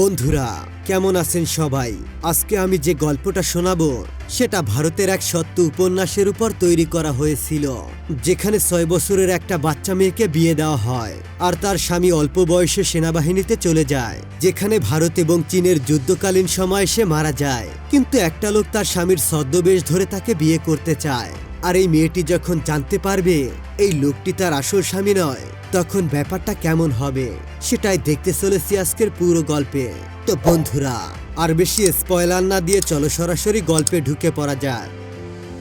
বন্ধুরা, কেমন আছেন সবাই? আজকে আমি যে গল্পটা শোনাবো, সেটা ভারতের এক সত্য উপন্যাসের উপর তৈরি করা হয়েছিল, যেখানে ছয় বছরের একটা বাচ্চা মেয়েকে বিয়ে দেওয়া হয় আর তার স্বামী অল্প বয়সে সেনাবাহিনীতে চলে যায়, যেখানে ভারত এবং চীনের যুদ্ধকালীন সময় সে মারা যায়। কিন্তু একটা লোক তার স্বামীর ছদ্মবেশ ধরে তাকে বিয়ে করতে চায়, আর এই মেয়েটি যখন জানতে পারবে এই লোকটি তার আসল স্বামী নয়। তখন ব্যাপারটা কেমন হবে, সেটাই দেখতে চলেছি আজকের পুরো গল্পে। তো বন্ধুরা, আর বেশি স্পয়লার না দিয়ে চলো সরাসরি গল্পে ঢুকে পড়া যাক।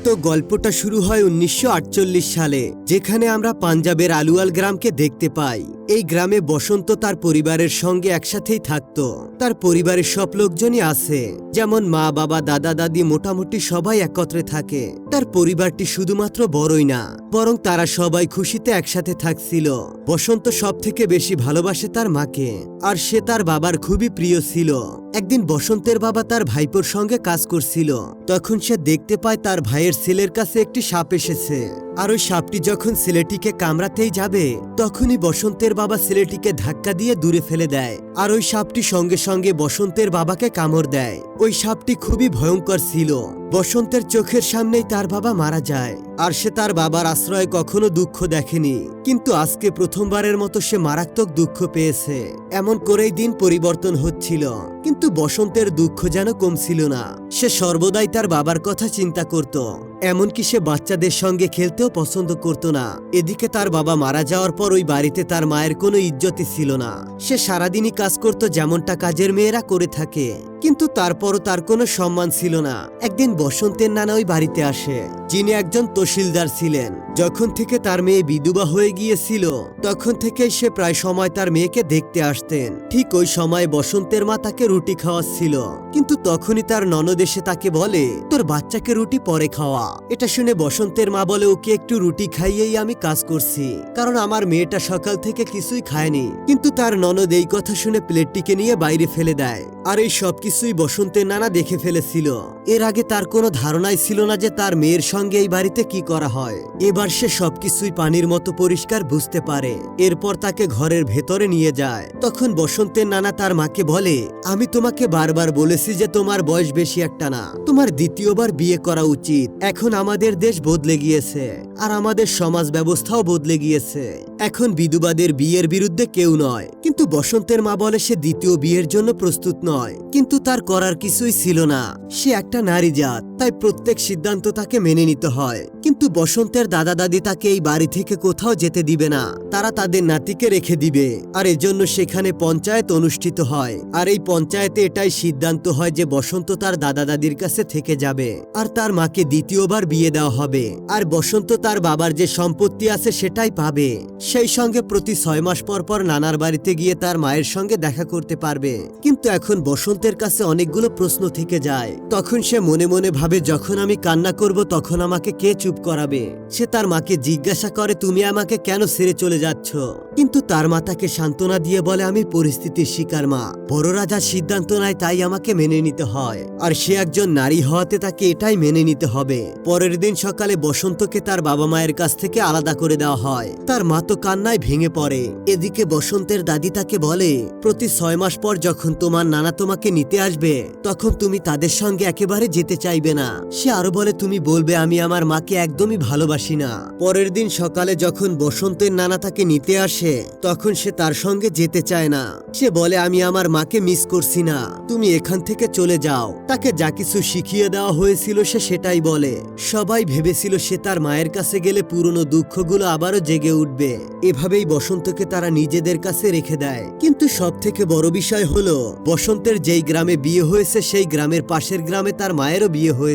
তো গল্পটা শুরু হয় উনিশশো আটচল্লিশ সালে, যেখানে আমরা পাঞ্জাবের আলুয়াল গ্রামকে দেখতে পাই। এই গ্রামে বসন্ত তার পরিবারের সঙ্গে একসাথেই থাকতো। তার পরিবারের সব লোকজনই আছে, যেমন মা, বাবা, দাদা, দাদি মোটামুটি সবাই একত্রে থাকে। তার পরিবারটি শুধুমাত্র বড়ই না, বরং তারা সবাই খুশিতে একসাথে থাকছিল। বসন্ত সব থেকে বেশি ভালোবাসে তার মাকে, আর সে তার বাবার খুবই প্রিয় ছিল। একদিন বসন্তের বাবা তার ভাইপোর সঙ্গে কাজ করছিল। তখন সে দেখতে পায় তার ভাইয়ের ছেলের কাছে একটি সাপ এসেছে। আর ওই সাপটি যখন ছেলেটিকে কামড়াতেই যাবে, তখনই বসন্তের বাবা ছেলেটিকে ধাক্কা দিয়ে দূরে ফেলে দেয়। আর ওই সাপটি সঙ্গে সঙ্গে বসন্তের বাবাকে কামড় দেয়। ওই সাপটি খুবই ভয়ঙ্কর ছিল। বসন্তের চোখের সামনেই তার বাবা মারা যায়। আর সে তার বাবার আশ্রয়ে কখনো দুঃখ দেখেনি। কিন্তু আজকে প্রথমবারের মতো সে মারাত্মক দুঃখ পেয়েছে। এমন করেই দিন পরিবর্তন হচ্ছিল। কিন্তু বসন্তের দুঃখ যেন কমছিল না। সে সর্বদাই তার বাবার কথা চিন্তা করত। এমনকি সে বাচ্চাদের সঙ্গে খেলতেও পছন্দ করত না। এদিকে তার বাবা মারা যাওয়ার পর ওই বাড়িতে তার মায়ের কোনো ইজ্জতই ছিল না। সে সারাদিনই কাজ করত যেমনটা কাজের মেয়েরা করে থাকে। কিন্তু তারপরও তার কোনো সম্মান ছিল না। একদিন বসন্তের নানা ওই বাড়িতে আসে, যিনি একজন তহসিলদার ছিলেন। যখন থেকে তার মেয়ে বিধবা হয়ে গিয়েছিল, তখন থেকে সে প্রায় সময় তার মেয়েকে দেখতে আসতেন। ঠিক ওই সময় বসন্তের মা তাকে রুটি খাওয়াচ্ছিল। কিন্তু তখনই তার ননদ এসে তাকে বলে, তোর বাচ্চাকে রুটি পরে খাওয়া। এটা শুনে বসন্তের মা বলে, ওকে একটু রুটি খাইয়েই আমি কাজ করছি। কারণ আমার মেয়েটা সকাল থেকে কিছুই খায়নি। কিন্তু তার ননদ এই কথা শুনে প্লেটটিকে নিয়ে বাইরে ফেলে দেয়। আর এই সবকিছুই বসন্তের নানা দেখে ফেলেছিল। এর আগে তার কোনো ধারণাই ছিল না যে তার মেয়ের সঙ্গে এই বাড়িতে কি করা হয়। এবার সে সবকিছুই পানির মতো পরিষ্কার বুঝতে পারে। এরপর তাকে ঘরের ভেতরে নিয়ে যায়। তখন বসন্তের নানা তার মাকে বলে, আমি তোমাকে বারবার বলেছি যে তোমার বয়স বেশি একটা না। তোমার দ্বিতীয়বার বিয়ে করা উচিত। এখন আমাদের দেশ বদলে গিয়েছে। আর আমাদের সমাজ ব্যবস্থাও বদলে গিয়েছে। এখন বিধুবাদের বিয়ের বিরুদ্ধে কেউ নয়। কিন্তু বসন্তের মা বলে সে দ্বিতীয় বিয়ের জন্য প্রস্তুত নয়। কিন্তু তার করার কিছুই ছিল না। সে একটা নারী জাত। তাই প্রত্যেক সিদ্ধান্ত তাকে মেনে নিতে হয়। কিন্তু বসন্তের দাদা দাদি তাকে এই বাড়ি থেকে কোথাও যেতে দিবে না। তারা তাদের নাতিকে রেখে দিবে। আর এজন্য সেখানে পঞ্চায়েত অনুষ্ঠিত হয়। আর এই পঞ্চায়েতে এটাই সিদ্ধান্ত হয় যে বসন্ত তার দাদা দাদির কাছে থেকে যাবে। আর তার মাকে দ্বিতীয়বার বিয়ে দেওয়া হবে। আর বসন্ত তার বাবার যে সম্পত্তি আছে সেটাই পাবে। সেই সঙ্গে প্রতি ছয় মাস পর পর নানার বাড়িতে গিয়ে তার মায়ের সঙ্গে দেখা করতে পারবে। কিন্তু এখন বসন্তের কাছে অনেকগুলো প্রশ্ন থেকে যায়। তখন সে মনে মনে ভাবে যখন আমি কান্না করব, তখন আমাকে কে চুপ করাবে? সে তার মাকে জিজ্ঞাসা করে, তুমি আমাকে কেন ছেড়ে চলে যাচ্ছ? কিন্তু তার মা তাকে সান্ত্বনা দিয়ে বলে, আমি পরিস্থিতির শিকার মা। বড় রাজার সিদ্ধান্ত নেয় তাই আমাকে মেনে নিতে হয়। আর সে একজন নারী হওয়াতে তাকে এটাই মেনে নিতে হবে। পরের দিন সকালে বসন্তকে তার বাবা মায়ের কাছ থেকে আলাদা করে দেওয়া হয়। তার মা তো কান্নায় ভেঙে পড়ে। এদিকে বসন্তের দাদি তাকে বলে, প্রতি ছয় মাস পর যখন তোমার নানা তোমাকে নিতে আসবে, তখন তুমি তাদের সঙ্গে একেবারে যেতে চাইবে না। সে আরও বলে, তুমি বলবে, আমি আমার মাকে একদমই ভালোবাসি না। পরের দিন সকালে যখন বসন্তের নানা তাকে নিতে আসে, তখন সে তার সঙ্গে যেতে চায় না। সে বলে, আমি আমার মাকে মিস করছি না। তুমি এখান থেকে চলে যাও। তাকে যা কিছু শিখিয়ে দেওয়া হয়েছিল, সে সেটাই বলে। সবাই ভেবেছিল সে তার মায়ের কাছে গেলে পুরনো দুঃখগুলো আবারও জেগে উঠবে। এভাবেই বসন্তকে তারা নিজেদের কাছে রেখে দেয়। কিন্তু সব থেকে বড় বিষয় হলো, বসন্তের যেই গ্রামে বিয়ে হয়েছে, সেই গ্রামের পাশের গ্রামে তার মায়েরও বিয়ে হয়েছে।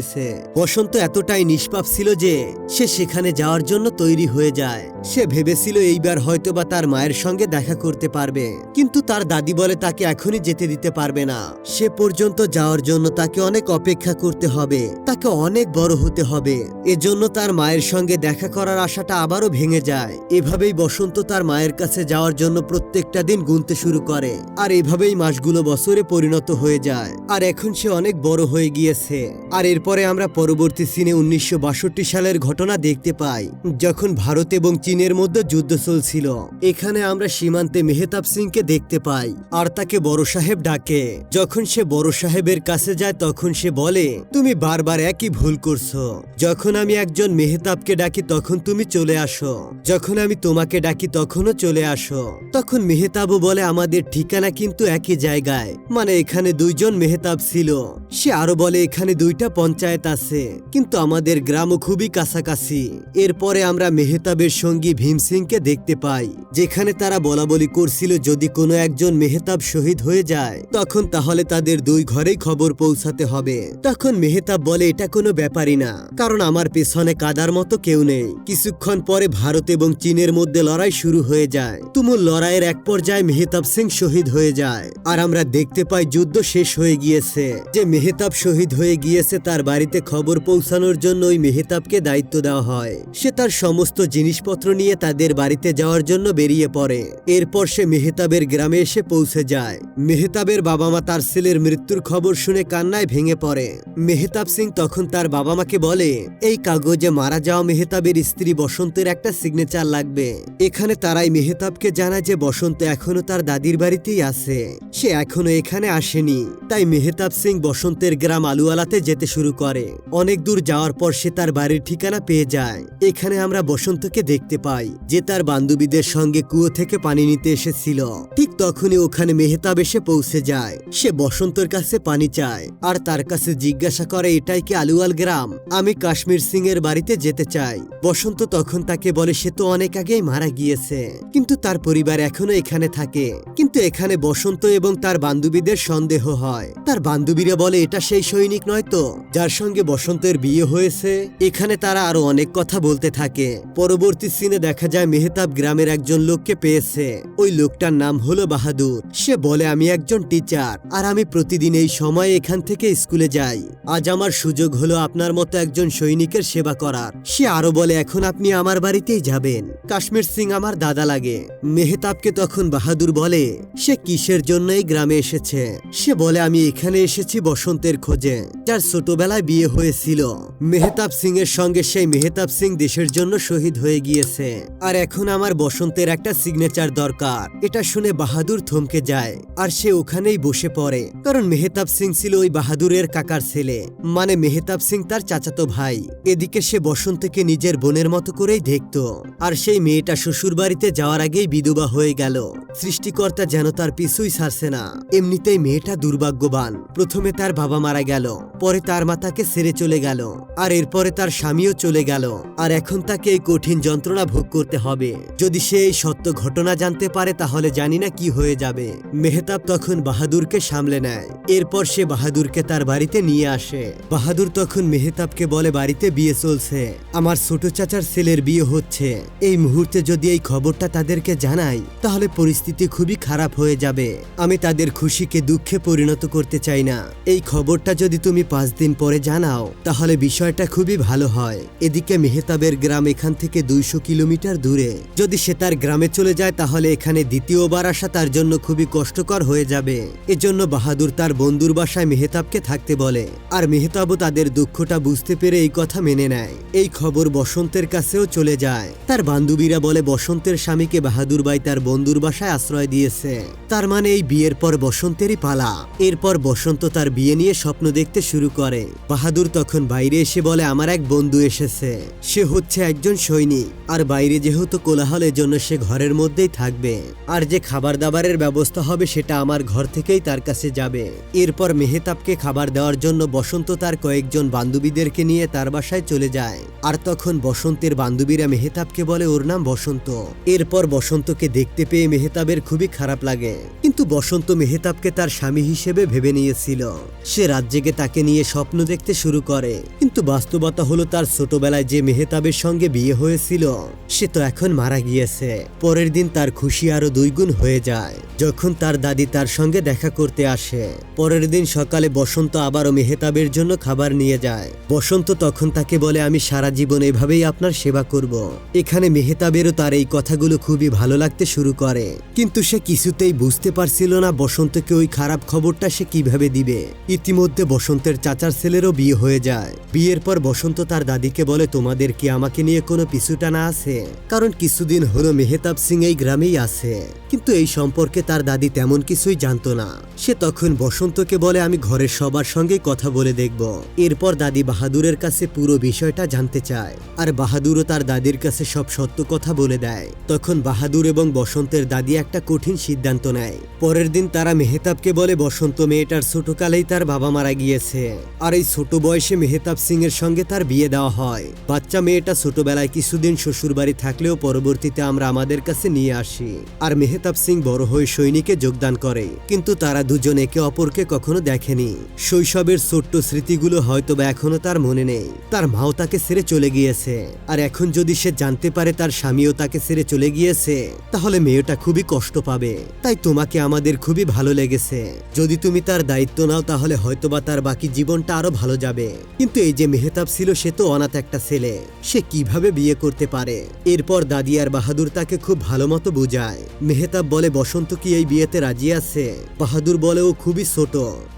বসন্ত এতটাই নিষ্পাপ ছিল যে সে সেখানে যাওয়ার জন্য তৈরি হয়ে যায়। সে ভেবেছিল এইবার হয়তোবা তার মায়ের সঙ্গে দেখা করতে পারবে। কিন্তু তার দাদি বলে তাকে এখনই যেতে দিতে পারবে না। সে পর্যন্ত যাওয়ার জন্য তাকে অনেক অপেক্ষা করতে হবে। তাকে অনেক বড় হতে হবে। এজন্য তার মায়ের সঙ্গে দেখা করার আশাটা আবারও ভেঙে যায়। এভাবেই বসন্ত তার মায়ের কাছে যাওয়ার জন্য প্রত্যেকটা দিন গুনতে শুরু করে। আর এভাবেই মাসগুলো বছরে পরিণত হয়ে যায়। আর এখন সে অনেক বড় হয়ে গিয়েছে। আর এর এরপরে আমরা পরবর্তী সিনে উনিশশো বাষট্টি সালের ঘটনা দেখতে পাই, যখন ভারত এবং চীনের মধ্যে যুদ্ধ চলছিল। এখানে আমরা সীমান্তে মেহতাব সিংকে দেখতে পাই, আর তাকে বড় সাহেব ডাকে। যখন সে বড় সাহেবের কাছে যায়, তখন সে বলে, তুমি বারবার একই ভুল করছ। যখন আমি একজন মেহতাবকে ডাকি, তখন তুমি চলে আসো। যখন আমি তোমাকে ডাকি, তখনও চলে আসো। তখন মেহতাবও বলে, আমাদের ঠিকানা কিন্তু একই জায়গায়। মানে এখানে দুইজন মেহতাব ছিল। সে আরও বলে, এখানে দুইটা পঞ্চায়েত আছে, কিন্তু আমাদের গ্রামও খুবই কাছাকাছি। এরপরে আমরা মেহতাবের সঙ্গী ভীম সিংকে দেখতে পাই, যেখানে তারা বলা বলি করছিল যদি কোনো একজন মেহতাব শহীদ হয়ে যায়, তখন তাহলে তাদের দুই ঘরেই খবর পৌঁছাতে হবে। তখন মেহতাব বলে, এটা কোনো ব্যাপারই না, কারণ আমার পেছনে কাদার মতো কেউ নেই। কিছুক্ষণ পরে ভারত এবং চীনের মধ্যে লড়াই শুরু হয়ে যায়। তুমুল লড়াইয়ের এক পর্যায়ে মেহতাব সিং শহীদ হয়ে যায়। আর আমরা দেখতে পাই যুদ্ধ শেষ হয়ে গিয়েছে। যে মেহতাব শহীদ হয়ে গিয়েছে তার বাড়িতে খবর পৌঁছানোর জন্য ওই মেহতাবকে দায়িত্ব দেওয়া হয়। সে তার সমস্ত জিনিসপত্র নিয়ে তাদের বাড়িতে যাওয়ার জন্য বেরিয়ে পড়ে। এরপর সে মেহতাবের গ্রামে এসে পৌঁছে যায়। মেহতাবের বাবা মা তার ছেলের মৃত্যুর খবর শুনে কান্নায় ভেঙে পড়ে। মেহতাব সিং তখন তার বাবা মাকে বলে, এই কাগজে মারা যাওয়া মেহতাবের স্ত্রী বসন্তের একটা সিগনেচার লাগবে। এখানে তারাই মেহতাবকে জানায় যে বসন্ত এখনও তার দাদির বাড়িতেই আছে। সে এখনও এখানে আসেনি। তাই মেহতাব সিং বসন্তের গ্রাম আলুয়ালাতে যেতে শুরু করে। অনেক দূর যাওয়ার পর সে তার বাড়ির ঠিকানা পেয়ে যায়। এখানে আমরা বসন্তকে দেখতে পাই, যে তার বান্ধবীদের সঙ্গে কুয়ো থেকে পানি নিতে এসেছিল। ঠিক তখনই ওখানে মেহতাব এসে পৌঁছে যায়। সে বসন্তর কাছে পানি চায়, আর তার কাছে জিজ্ঞাসা করে, এটাই কি আলুয়াল গ্রাম? আমি কাশ্মীর সিং এর বাড়িতে যেতে চাই। বসন্ত তখন তাকে বলে, সে তো অনেক আগেই মারা গিয়েছে। কিন্তু তার পরিবার এখনও এখানে থাকে। কিন্তু এখানে বসন্ত এবং তার বান্ধবীদের সন্দেহ হয়। তার বান্ধবীরা বলে, এটা সেই সৈনিক নয় তো? যার সঙ্গে বসন্তের বিয়ে হয়েছে, এখানে তারা আরও অনেক কথা বলতে থাকে। পরবর্তী সিনে দেখা যায় মেহতাব গ্রামের একজন লোককে পেয়েছে। ওই লোকটার নাম হলো বাহাদুর। সে বলে, আমি একজন টিচার আর আমি প্রতিদিন এই সময় এখান থেকে স্কুলে যাই। আজ আমার সুযোগ হলো আপনার মতো একজন সৈনিকের সেবা করার। সে আরও বলে, এখন আপনি আমার বাড়িতেই যাবেন। কাশ্মীর সিং আমার দাদা লাগে। মেহতাবকে তখন বাহাদুর বলে, সে কিসের জন্য এই গ্রামে এসেছে? সে বলে, আমি এখানে এসেছি বসন্তের খোঁজে। যার ছোটবেলায় বিয়ে হয়েছিল। মেহতাব সিং এর সঙ্গে সেই মেহতাব সিং দেশের জন্য শহীদ হয়ে গিয়েছে। আর এখন আমার বসন্তের একটা সিগনেচার দরকার। এটা শুনে বাহাদুর থমকে যায়, আর সে ওখানেই বসে পড়ে। কারণ মেহতাব সিং ছিল ওই বাহাদুরের কাকার ছেলে। মানে মেহতাব সিং তার চাচাতো ভাই। এদিকে সে বসন্তকে নিজের বোনের মতো করেই দেখত। আর সেই মেয়েটা শ্বশুর বাড়িতে যাওয়ার আগেই বিধবা হয়ে গেল। সৃষ্টিকর্তা যেন তার পিছুই ছাড়ছে না। এমনিতেই মেয়েটা দুর্ভাগ্যবান। প্রথমে তার বাবা মারা গেল, পরে তার মা তাকে ছেড়ে চলে গেল, আর এরপরে তার স্বামীও চলে গেল, আর এখন তাকে এই কঠিন যন্ত্রণা ভোগ করতে হবে। যদি সে এই সত্য ঘটনা জানতে পারে, তাহলে জানি না কি হয়ে যাবে। মেহতাব তখন বাহাদুরকে সামলে নেয়। এরপর সে বাহাদুরকে তার বাড়িতে নিয়ে আসে। বাহাদুর তখন মেহতাবকে বলে, বাড়িতে বিয়ে চলছে। আমার ছোট চাচার ছেলের বিয়ে হচ্ছে। এই মুহূর্তে যদি এই খবরটা তাদেরকে জানাই, তাহলে পরিস্থিতি খুবই খারাপ হয়ে যাবে। আমি তাদের খুশিকে দুঃখে পরিণত করতে চাই না। এই খবরটা যদি তুমি পাঁচ দিন পরে জানাও, তাহলে বিষয়টা খুবই ভালো হয়। এদিকে মেহতাবের গ্রাম এখান থেকে দুইশো কিলোমিটার দূরে। যদি সে তার গ্রামে চলে যায়, তাহলে এখানে দ্বিতীয়বার আসা তার জন্য খুবই কষ্টকর হয়ে যাবে। এজন্য বাহাদুর তার বন্ধুর বাসায় মেহতাবকে থাকতে বলে। আর মেহতাবও তাদের দুঃখটা বুঝতে পেরে এই কথা মেনে নেয়। এই খবর বসন্তের কাছেও চলে যায়। তার বান্ধবীরা বলে, বসন্তের স্বামীকে বাহাদুর বাই তার বন্ধুর বাসায় আশ্রয় দিয়েছে। তার মানে এই বিয়ের পর বসন্তেরই পালা। এরপর বসন্ত তার বিয়ে নিয়ে স্বপ্ন দেখতে শুরু করে। বাহাদুর তখন বাইরে এসে বলে, আমার এক বন্ধু এসেছে। সে হচ্ছে একজন সৈনিক। আর বাইরে যেহেতু কোলাহল জন্য সে ঘরের মধ্যেই থাকবে। আর যে খাবার দাবারের ব্যবস্থা হবে, সেটা আমার ঘর থেকেই তার কাছে যাবে। এরপর মেহতাবকে খাবার দেওয়ার জন্য বসন্ত তার কয়েকজন বান্ধবীদেরকে নিয়ে তার বাসায় চলে যায়। আর তখন বসন্তের বান্ধবীরা মেহতাবকে বলে, ওর নাম বসন্ত। এরপর বসন্তকে দেখতে পেয়ে মেহতাবের খুবই খারাপ লাগে। কিন্তু বসন্ত মেহতাবকে তার স্বামী হিসেবে ভেবে নিয়েছিল। সে রাত জেগে তাকে নিয়ে স্বপ্ন দেখতে শুরু করে। কিন্তু বাস্তবতা হলো তার ছোটবেলায় যে মেহতাবের সঙ্গে বিয়ে হয়েছিল, সে তো এখন মারা গিয়েছে। পরের দিন তার খুশি আরও দুইগুণ হয়ে যায়, যখন তার দাদি তার সঙ্গে দেখা করতে আসে। পরের দিন সকালে বসন্ত আবারও মেহতাবের জন্য খাবার নিয়ে যায়। বসন্ত তখন তাকে বলে, আমি সারা জীবন এভাবেই আপনার সেবা করব। এখানে মেহতাবেরও তার এই কথাগুলো খুবই ভালো লাগতে শুরু করে। কিন্তু সে কিছুতেই বুঝতে পারছিল না বসন্তকে ওই খারাপ খবরটা সে কীভাবে দিবে। ইতিমধ্যে বসন্তের চাচার ছেলে ছেলেরও বিয়ে হয়ে যায়। বিয়ের পর বসন্ত তার দাদিকে বলে, তোমাদের কি আমাকে নিয়ে কোনো পিছুটানা আছে? কারণ কিছুদিন হলো মেহতাব সিং এই গ্রামেই আছে। কিন্তু এই সম্পর্কে তার দাদি তেমন কিছুই জানতো না। সে তখন বসন্তকে বলে, আমি ঘরের সবার সঙ্গে কথা বলে দেখব। এরপর দাদি বাহাদুরের কাছে পুরো বিষয়টা জানতে চায়। আর বাহাদুরও তার দাদির কাছে সব সত্য কথা বলে দেয়। তখন বাহাদুর এবং বসন্তের দাদি একটা কঠিন সিদ্ধান্ত নেয়। পরের দিন তারা মেহতাবকে বলে, বসন্ত মেয়েটার ছোটকালেই তার বাবা মারা গিয়েছে। আর এই ছোট বয়সে মেহতাব সিং এর সঙ্গে তার বিয়ে দেওয়া হয়। বাচ্চা মেয়েটা ছোটবেলায় কিছুদিন শ্বশুর বাড়ি থাকলেও পরবর্তীতে আমরা আমাদের কাছে নিয়ে আসি। আর মেহতাব সিং বড় হয়ে সৈনিকে যোগদান করে। কিন্তু তারা দুজন একে অপরকে কখনো দেখেনি। শৈশবের ছোট্ট স্মৃতিগুলো হয়তো বা এখনও তার মনে নেই। তার মাও তাকে ছেড়ে চলে গিয়েছে। আর এখন যদি সে জানতে পারে তার স্বামীও তাকে ছেড়ে চলে গিয়েছে, তাহলে মেয়েটা খুবই কষ্ট পাবে। তাই তোমাকে আমাদের খুবই ভালো লেগেছে। যদি তুমি তার দায়িত্ব নাও, তাহলে হয়তোবা তার বাকি জীবনটা আরও ভালো যাবে। কিন্তু এই যে মেহতাব ছিল, সে তো অনাথ একটা ছেলে। সে কীভাবে বিয়ে করতে পারে? এরপর দাদি আর বাহাদুর তাকে খুব ভালো মতো বুঝায়। মেহতাব বলে, বসন্ত কি এই বিয়েতে রাজি আছে? বাহাদুর বলে, ও খুবই ছোট।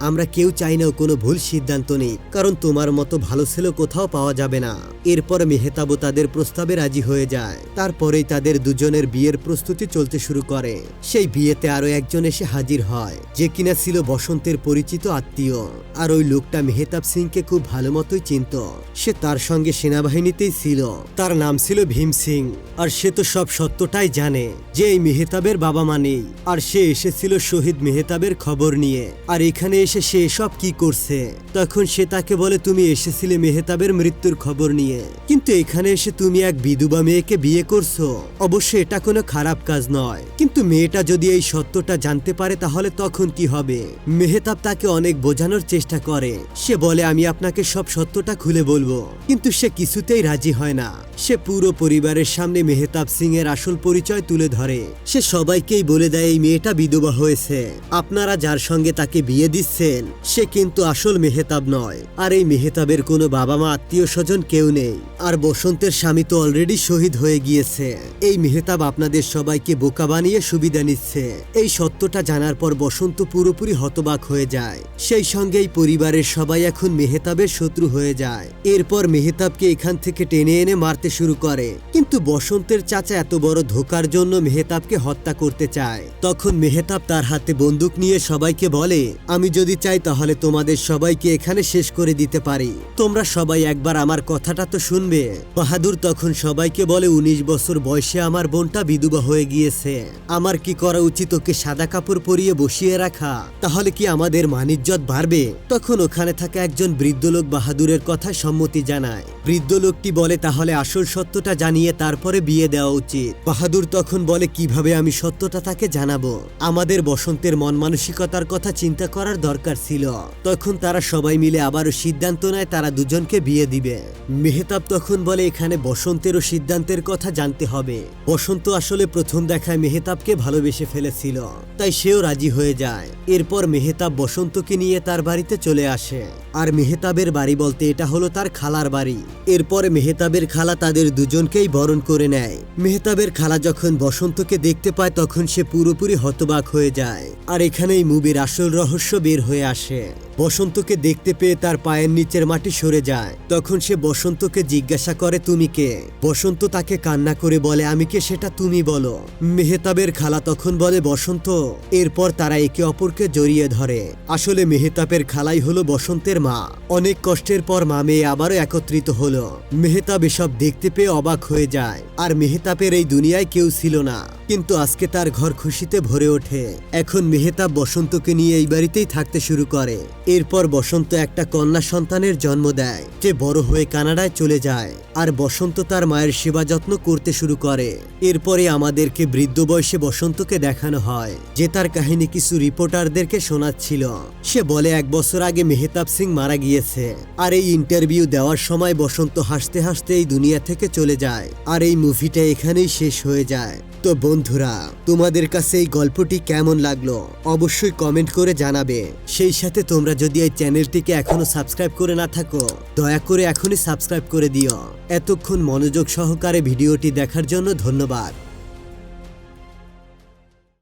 আমরা কেউ চাই না কোনো ভুল সিদ্ধান্ত নিক, কারণ তোমার মতো ভালো ছেলে কোথাও পাওয়া যাবে না। এরপর মেহতাবও তাদের প্রস্তাবে রাজি হয়ে যায়। তারপরেই তাদের দুজনের বিয়ের প্রস্তুতি চলতে শুরু করে। সেই বিয়েতে আরও একজন এসে হাজির হয়, যে কিনা ছিল বসন্তের পরিচিত আত্মীয়। আর ওই লোকটা মেহতাব সিংকে খুব ভালো মতোই চিনত। সে তার সঙ্গে সেনাবাহিনীতেই ছিল। তার নাম ছিল ভীম সিং। আর সে তো সব সত্যটাই জানে যে এই মেহতাবের বাবা মা নেই। আর সে এসেছিল শহীদ মেহতাবের খবর নিয়ে। আর এখানে এসে সে এসব কি করছে? তখন সে তাকে বলে, তুমি এসেছিলে মেহতাবের মৃত্যুর খবর নিয়ে। কিন্তু এখানে এসে তুমি এক বিধবা মেয়েকে বিয়ে করছ। অবশ্য এটা কোনো খারাপ কাজ নয়। কিন্তু মেয়েটা যদি এই সত্যটা জানতে পারে, তাহলে তখন কি হবে? মেহতাব তাকে অনেক বোঝানোর চেষ্টা করে। সে বলে, আমি আপনাকে সব সত্যটা খুলে বলব। কিন্তু সে কিছুতেই রাজি হয় না। সে পুরো পরিবারের সামনে মেহতাব সিং এর আসল পরিচয় তুলে ধরে। সে সবাইকেই বলে দেয়, এই মেয়েটা বিধবা হয়েছে। আপনারা যার সঙ্গে তাকে বিয়ে দিচ্ছেন, সে কিন্তু আসল মেহতাব নয়। আর এই মেহতাবের কোনো বাবা মা আত্মীয় স্বজন কেউ নেই। আর বসন্তের স্বামী তো অলরেডি শহীদ হয়ে গিয়েছে। এই মেহতাব আপনাদের সবাইকে বোকা বানিয়ে সুবিধা নিচ্ছে। এই সত্যটা জানার পর বসন্ত পুরোপুরি হতবাক হয়ে যায়। সেই সঙ্গে এই পরিবারের সবাই এখন মেহতাবের শত্রু হয়ে যায়। এরপর মেহতাবকে এখান থেকে টেনে এনে মারতে শুরু করে। কিন্তু বসন্তের চাচা এত বড় ধোকার জন্য মেহতাবকে হত্যা করতে চায়। তখন মেহতাব তার হাতে বন্দুক নিয়ে সবাইকে বলে, আমি যদি চাই তাহলে তোমাদের সবাইকে এখানে শেষ করে দিতে পারি। তোমরা সবাই একবার আমার কথাটা তো শুনবে। বাহাদুর তখন সবাইকে বলে, উনিশ বছর বয়সে আমার বোনটা বিধবা হয়ে গিয়েছে। আমার কি করা উচিত ওকে সাদা কাপড় পরিয়ে বসিয়ে রাখা? তাহলে কি আমাদের মানিজ্জত বাড়বে? তখন ওখানে থাকা একজন বৃদ্ধ লোক বাহাদুরের কথায় সম্মতি জানায়। বৃদ্ধ লোকটি বলে, তাহলে আসল সত্যটা জানিয়ে তারপরে বিয়ে দেওয়া উচিত। বাহাদুর তখন বলে, কীভাবে আমি সত্যটা তাকে জানাব? আমাদের বসন্তের মন মানসিকতার কথা চিন্তা করার দরকার ছিল। তখন তারা সবাই মিলে আবারও সিদ্ধান্ত নেয়, তারা দুজনকে বিয়ে দিবে। মেহতাব তখন বলে, এখানে বসন্তেরও সিদ্ধান্তের কথা জানতে হবে। বসন্ত আসলে প্রথম দেখায় মেহতাবকে ভালোবেসে ফেলেছিল, তাই সেও রাজি হয়ে যায়। এরপর মেহতাব বসন্তকে নিয়ে তার বাড়িতে চলে আসে। আর মেহতাবের বাড়ি বলতে এটা হলো তার খালার বাড়ি। এরপর মেহতাবের খালা তাদের দুজনকেই বরণ করে নেয়। মেহতাবের খালা যখন বসন্তকে দেখতে পায়, তখন সে পুরোপুরি হতবাক হয়ে যায়। আর এখানেই মুভির আসল রহস্য বের হয়ে আসে। বসন্তকে দেখতে পেয়ে তার পায়ের নিচের মাটি সরে যায়। তখন সে বসন্তকে জিজ্ঞাসা করে, তুমি কে? বসন্ত তাকে কান্না করে বলে, আমি কে সেটা তুমি বলো। মেহতাবের খালা তখন বলে, বসন্ত। এরপর তারা একে অপরকে জড়িয়ে ধরে। আসলে মেহতাবের খালাই হলো বসন্তের মা। অনেক কষ্টের পর মা মেয়ে আবারও একত্রিত হলো। মেহতাব এসব দেখতে পেয়ে অবাক হয়ে যায়। আর মেহতাবের এই দুনিয়ায় কেউ ছিল না। কিন্তু আজকে তার ঘর খুশিতে ভরে ওঠে। এখন মেহতাব বসন্তকে নিয়ে এই বাড়িতেই থাকতে শুরু করে। এরপর বসন্ত একটা কন্যা সন্তানের জন্ম দেয়। যে বড় হয়ে কানাডায় চলে যায়। আর বসন্ত তার মায়ের সেবা যত্ন করতে শুরু করে। এরপরে আমাদেরকে বৃদ্ধ বয়সে বসন্তকে দেখানো হয়। যে তার কাহিনী কিছু রিপোর্টারদেরকে শোনাচ্ছিল। সে বলে, এক বছর আগে মেহতাব সিং মারা গিয়েছে। আর এই ইন্টারভিউ দেওয়ার সময় বসন্ত হাসতে হাসতে এই দুনিয়া থেকে চলে যায়। আর এই মুভিটা এখানেই শেষ হয়ে যায়। তো বন্ধুরা, তোমাদের কাছে এই গল্পটি কেমন লাগল? অবশ্যই কমেন্ট করে জানাবে। সেই সাথে তোমরা যদি এই চ্যানেলটিকে এখনও সাবস্ক্রাইব করে না থাকো, দয়া করে এখনই সাবস্ক্রাইব করে দিও। এতক্ষণ মনোযোগ সহকারে ভিডিওটি দেখার জন্য ধন্যবাদ।